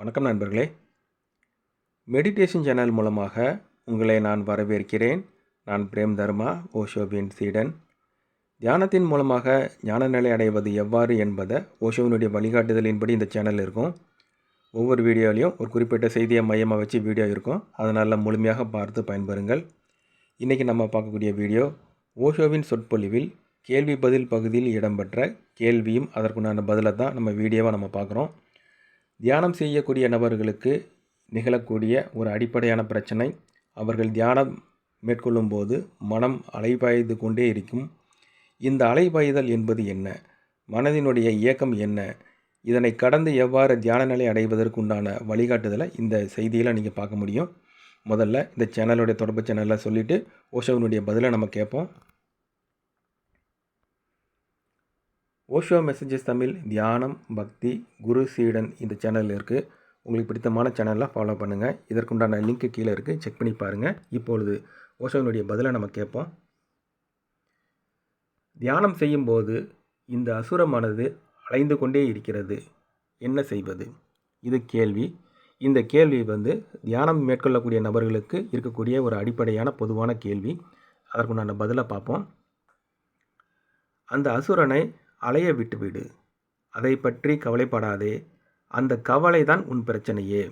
வணக்கம் நண்பர்களே. Meditation channel மூலமாக உங்களை நான் வரவேற்கிறேன். நான் பிரேம் தர்மா ஓஷோவின் சீடன். தியானத்தின் மூலமாக ஞான நிலை அடைவது எவ்வாறு என்பதை ஓஷோவினுடைய வழிகாட்டுதலின்படி இந்த சேனல் இருக்கும். ஒவ்வொரு வீடியோலையும் ஒரு குறிப்பிட்ட செய்தியை மையமாக வச்சு வீடியோ இருக்கும். அதனால் முழுமையாக பார்த்து பயன்பெறுங்கள். இன்றைக்கி நம்ம பார்க்கக்கூடிய வீடியோ ஓஷோவின் சொற்பொழிவில் கேள்வி பதில் பகுதியில் இடம்பெற்ற கேள்வியும் அதற்குண்டான பதிலை தான் நம்ம வீடியோவாக நம்ம பார்க்குறோம். தியானம் செய்யக்கூடிய நபர்களுக்கு நிகழக்கூடிய ஒரு அடிப்படையான பிரச்சனை அவர்கள் தியானம் மேற்கொள்ளும்போது மனம் அலைபாய்ந்து கொண்டே இருக்கும். இந்த அலைபாய்தல் என்பது என்ன? மனதினுடைய இயக்கம் என்ன? இதனை கடந்து எவ்வாறு தியான நிலை அடைவதற்குண்டான வழிகாட்டுதலை இந்த செய்தியில் நீங்கள் பார்க்க முடியும். முதல்ல இந்த சேனலுடைய தொடர்பு சேனலில் சொல்லிவிட்டு ஓஷோவினுடைய பதிலை நம்ம கேட்போம். ஓஷோ மெசேஜஸ் தமிழ் தியானம் பக்தி குரு சீடன் இந்த சேனல் இருக்குது உங்களுக்கு பிடித்தமான சேனலில் ஃபாலோ பண்ணுங்கள் இதற்குண்டான லிங்க்கு கீழே இருக்குது செக் பண்ணி பாருங்கள் இப்பொழுது ஓஷோவினுடைய பதிலை நம்ம கேட்போம். தியானம் செய்யும்போது இந்த அசுரமானது அலைந்து கொண்டே இருக்கிறது. என்ன செய்வது? இது கேள்வி. இந்த கேள்வி வந்து தியானம் மேற்கொள்ளக்கூடிய நபர்களுக்கு இருக்கக்கூடிய ஒரு அடிப்படையான பொதுவான கேள்வி. அதற்குண்டான பதிலை பார்ப்போம். அந்த அசுரனை அலைய விட்டுவிடு அதை பற்றி கவலைப்படாதே. அந்த கவலை தான் உன் பிரச்சனையே.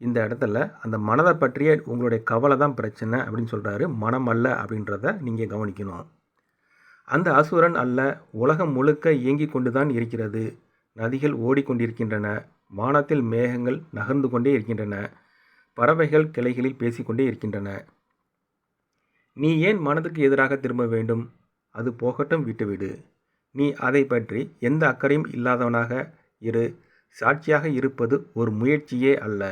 இந்த இடத்துல அந்த மனதை பற்றிய உங்களுடைய கவலை தான் பிரச்சனை அப்படின்னு சொல்கிறாரு மனம் அல்ல அப்படின்றத நீங்கள் கவனிக்கணும். அந்த அசுரன் அல்ல. உலகம் முழுக்க இயங்கிக் கொண்டு தான் இருக்கிறது. நதிகள் ஓடிக்கொண்டிருக்கின்றன. வானத்தில் மேகங்கள் நகர்ந்து கொண்டே இருக்கின்றன. பறவைகள் கிளைகளில் பேசிக்கொண்டே இருக்கின்றன. நீ ஏன் மனதுக்கு எதிராக திரும்ப வேண்டும்? அது போகட்டும் விட்டுவிடு. நீ அதை பற்றி எந்த அக்கறையும் இல்லாதவனாக இரு. சாட்சியாக இருப்பது ஒரு முயற்சியே அல்ல.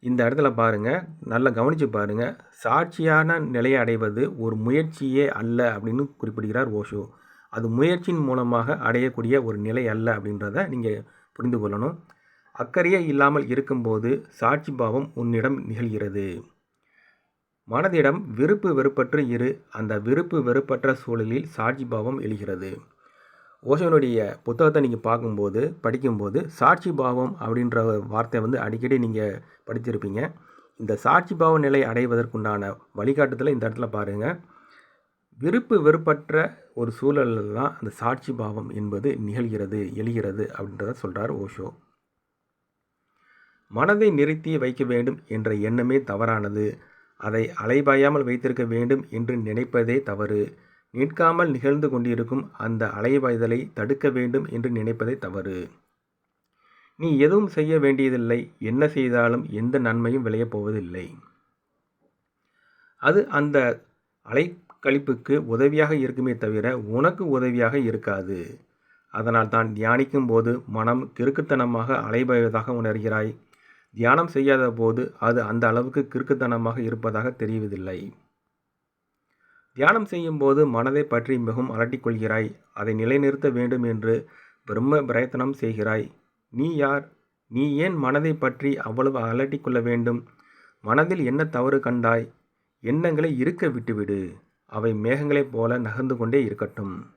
இந்த இடத்துல பாருங்கள் நல்லா கவனித்து பாருங்கள் சாட்சியான நிலையை அடைவது ஒரு முயற்சியே அல்ல அப்படின்னு குறிப்பிடுகிறார் ஓஷோ. அது முயற்சியின் மூலமாக அடையக்கூடிய ஒரு நிலை அல்ல அப்படின்றத நீங்கள் புரிந்து கொள்ளணும். அக்கறையே இல்லாமல் இருக்கும்போது சாட்சி பாவம் உன்னிடம் நிகழ்கிறது. மனதிடம் விருப்பு வெறுப்பற்று இரு. அந்த விருப்பு வெறுப்பற்ற சூழலில் சாட்சி பாவம் எழுகிறது. ஓஷோனுடைய புத்தகத்தை நீங்கள் பார்க்கும்போது படிக்கும்போது சாட்சி பாவம் அப்படின்ற வார்த்தை வந்து அடிக்கடி நீங்கள் படித்திருப்பீங்க. இந்த சாட்சி பாவ நிலை அடைவதற்குண்டான வழிகாட்டுதலை இந்த இடத்துல பாருங்கள் விருப்பு வெறுப்பற்ற ஒரு சூழலில் தான் அந்த சாட்சி பாவம் என்பது நிகழ்கிறது எழுகிறது அப்படின்றத சொல்கிறார் ஓஷோ மனதை நிறுத்தி வைக்க வேண்டும் என்ற எண்ணமே தவறானது. அதை அலைபாயாமல் வைத்திருக்க வேண்டும் என்று நினைப்பதே தவறு. நிற்காமல் நிகழ்ந்து கொண்டிருக்கும் அந்த அலைவாய்தலை தடுக்க வேண்டும் என்று நினைப்பதே தவறு. நீ எதுவும் செய்ய வேண்டியதில்லை. என்ன செய்தாலும் எந்த நன்மையும் விளையப் போவதில்லை. அது அந்த அலைக்கழிப்புக்கு உதவியாக இருக்குமே தவிர உனக்கு உதவியாக இருக்காது. அதனால் தான் தியானிக்கும் போது மனம் கிறுக்குத்தனமாக அலைபாய்வதாக உணர்கிறாய். தியானம் செய்யாத போது அது அந்த அளவுக்கு கிறுக்குத்தனமாக இருப்பதாக தெரிவதில்லை. தியானம் செய்யும்போது மனதை பற்றி மிகவும் அலட்டிக்கொள்கிறாய் அதை நிலைநிறுத்த வேண்டும் என்று பிரம்ம பிரயத்தனம் செய்கிறாய். நீ யார்? நீ ஏன் மனதை பற்றி அவ்வளவு அலட்டிக்கொள்ள வேண்டும்? மனதில் என்ன தவறு கண்டாய்? எண்ணங்களை இருக்க விட்டுவிடு. அவை மேகங்களைப் போல நகர்ந்து கொண்டே இருக்கட்டும்.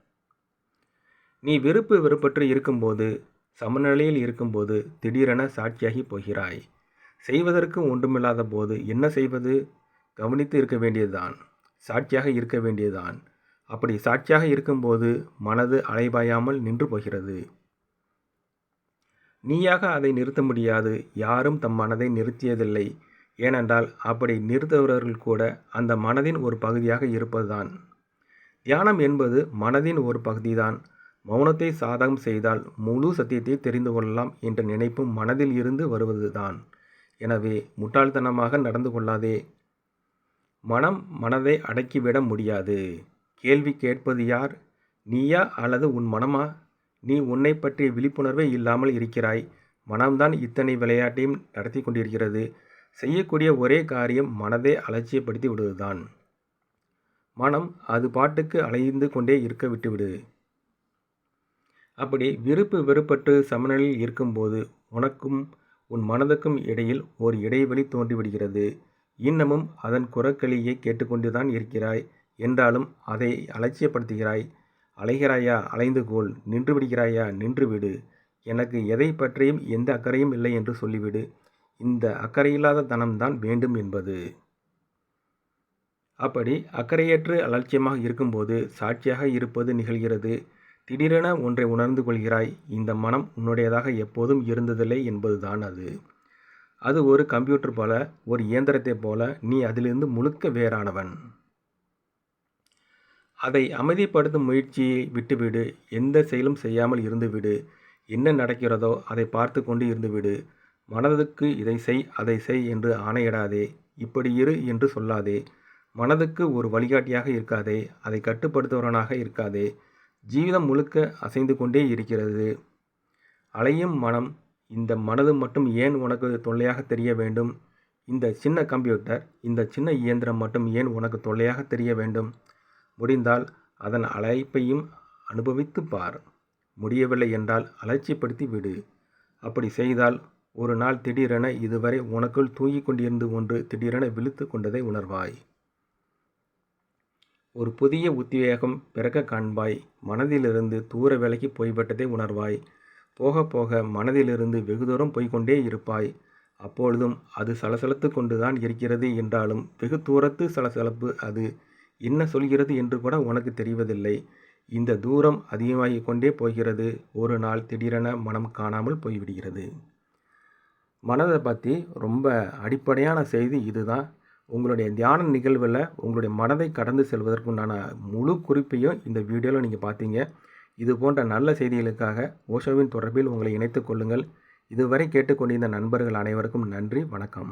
நீ விருப்பு வெறுப்பற்று இருக்கும்போது சமநிலையில் இருக்கும்போது திடீரென சாட்சியாகி போகிறாய். செய்வதற்கு ஒன்றுமில்லாத போது என்ன செய்வது? கவனித்து இருக்க வேண்டியதுதான். சாட்சியாக இருக்க வேண்டியதுதான். அப்படி சாட்சியாக இருக்கும்போது மனது அலைபாயாமல் நின்று போகிறது. நீயாக அதை நிறுத்த முடியாது. யாரும் தம் மனதை நிறுத்தியதில்லை. ஏனென்றால் அப்படி நிறுத்துபவர்கள் கூட அந்த மனதின் ஒரு பகுதியாக இருப்பதுதான். தியானம் என்பது மனதின் ஒரு பகுதிதான். மௌனத்தை சாதகம் செய்தால் முழு சத்தியத்தை தெரிந்து கொள்ளலாம் என்ற நினைப்பும் மனதில் இருந்து வருவதுதான். எனவே முட்டாள்தனமாக நடந்து கொள்ளாதே. மனம் மனதை அடக்கிவிட முடியாது. கேள்வி கேட்பது யார்? நீயா அல்லது உன் மனமா? நீ உன்னை பற்றிய விழிப்புணர்வே இல்லாமல் இருக்கிறாய். மனம்தான் இத்தனை விளையாட்டையும் நடத்தி கொண்டிருக்கிறது. செய்யக்கூடிய ஒரே காரியம் மனதை அலட்சியப்படுத்தி விடுவதுதான். மனம் அது பாட்டுக்கு அலைந்து கொண்டே இருக்க விட்டுவிடு. அப்படி விருப்பு வெறுப்பற்று சமநிலையில் இருக்கும்போது உனக்கும் உன் மனதுக்கும் இடையில் ஒரு இடைவெளி தோன்றிவிடுகிறது. இன்னமும் அதன் குரக்களியை கேட்டுக்கொண்டுதான் இருக்கிறாய். என்றாலும் அதை அலட்சியப்படுத்துகிறாய். அலைகிறாயா? அலைந்து கோல் நின்று விடுகிறாயா நின்று விடு எனக்கு எதை பற்றியும் எந்த அக்கறையும் இல்லை என்று சொல்லிவிடு. இந்த அக்கறையில்லாத தனம்தான் வேண்டும் என்பது. அப்படி அக்கறையற்று அலட்சியமாக இருக்கும்போது சாட்சியாக இருப்பது நிகழ்கிறது. திடீரென ஒன்றை உணர்ந்து கொள்கிறாய். இந்த மனம் உன்னுடையதாக எப்போதும் இருந்ததில்லை என்பதுதான் அது. அது ஒரு கம்ப்யூட்டர் போல ஒரு இயந்திரத்தைப் போல நீ அதிலிருந்து முழுக்க வேறானவன். அதை அமைதிப்படுத்தும் முயற்சியை விட்டுவிடு. எந்த செயலும் செய்யாமல் இருந்துவிடு. என்ன நடக்கிறதோ அதை பார்த்து கொண்டு இருந்துவிடு. மனதுக்கு இதை செய் அதை செய் என்று ஆணையிடாதே. இப்படி இரு என்று சொல்லாதே. மனதுக்கு ஒரு வழிகாட்டியாக இருக்காதே. அதை கட்டுப்படுத்துபவனாக இருக்காதே. ஜீவிதம் முழுக்க அசைந்து கொண்டே இருக்கிறது. அலையும் மனம் இந்த மனது மட்டும் ஏன் உனக்கு தொல்லையாக தெரிய வேண்டும்? இந்த சின்ன கம்ப்யூட்டர் இந்த சின்ன இயந்திரம் மட்டும் ஏன் உனக்கு தொல்லையாக தெரிய வேண்டும்? முடிந்தால் அதன் அழைப்பையும் அனுபவித்து பார். முடியவில்லை என்றால் அலட்சியப்படுத்தி விடு. அப்படி செய்தால் ஒரு நாள் திடீரென இதுவரை உனக்குள் தூங்கிக் கொண்டிருந்து ஒன்று திடீரென விழுத்து கொண்டதை உணர்வாய். ஒரு புதிய உத்வேகம் பிறக்க காண்பாய். மனதிலிருந்து தூர விலகி போய்விட்டதை உணர்வாய். போக போக மனதிலிருந்து வெகு தூரம் போய்கொண்டே இருப்பாய். அப்பொழுதும் அது சலசலத்து கொண்டுதான் இருக்கிறது என்றாலும் வெகு தூரத்து சலசலப்பு அது. என்ன சொல்கிறது என்று கூட உனக்கு தெரிவதில்லை. இந்த தூரம் அதிகமாகிக் கொண்டே போகிறது. ஒரு நாள் திடீரென மனம் காணாமல் போய்விடுகிறது. மனதை பற்றி ரொம்ப அடிப்படையான செய்தி இதுதான். உங்களுடைய தியான நிகழ்வில் உங்களுடைய மனதை கடந்து செல்வதற்குண்டான முழு குறிப்பையும் இந்த வீடியோவில் நீங்கள் பார்த்தீங்க இது போன்ற நல்ல செய்திகளுக்காக ஓஷோவின் தொடர்பில் உங்களை இணைத்துக் கொள்ளுங்கள். இதுவரை கேட்டுக்கொண்டிருந்த நண்பர்கள் அனைவருக்கும் நன்றி வணக்கம்.